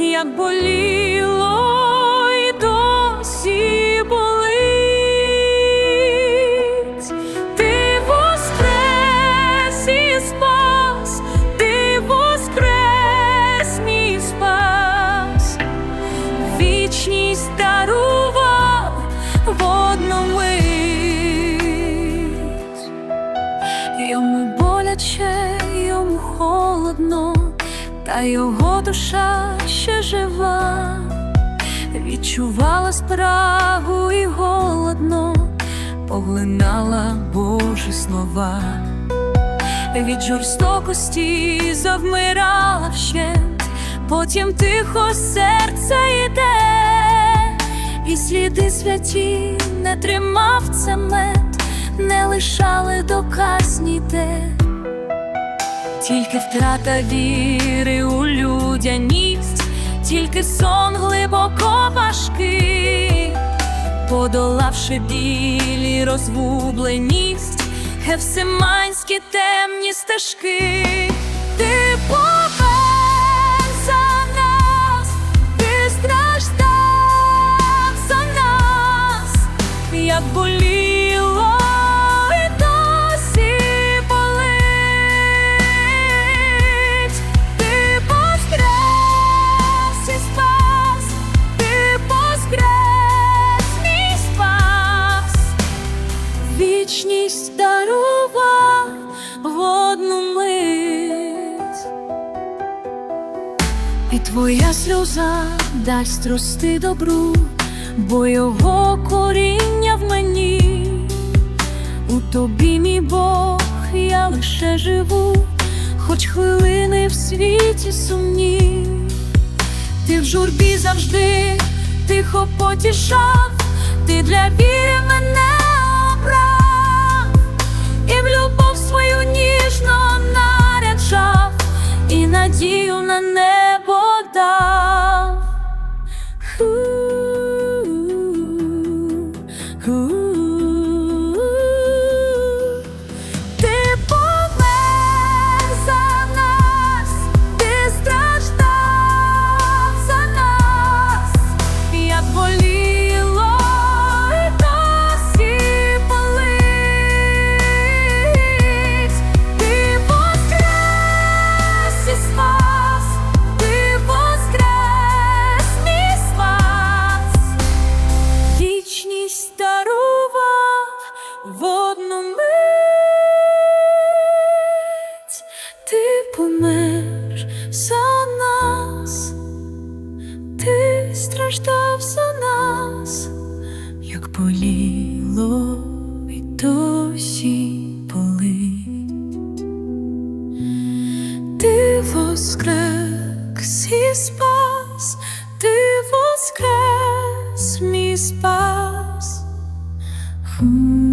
як боліло і досі болить. Ти воскрес і спас, ти воскрес мій спас, вічність дарував в одну мить. Йому боляче, йому холодно, та його душа ще жива, відчувала спрагу і голодно, поглинала Божі слова, від жорстокості завмирала вщент, потім тихо серце йде, і сліди святі не тримав цемент, не лишали доказ ніде. Тільки втрата віри у людяність, тільки сон глибоко важкий, подолавши білі розгубленість, гевсиманські темні стежки, ти твоя сльоза дасть рости добру, бо його коріння в мені, у тобі, мій Бог, я лише живу, хоч хвилини в світі сумні, ти в журбі завжди тихо потішав, ти для віри мене в одну мить ти помер за нас, ти страждав за нас, як боліло і досі болить. Ти воскрес і спас, ти воскрес мій спас. Hmm.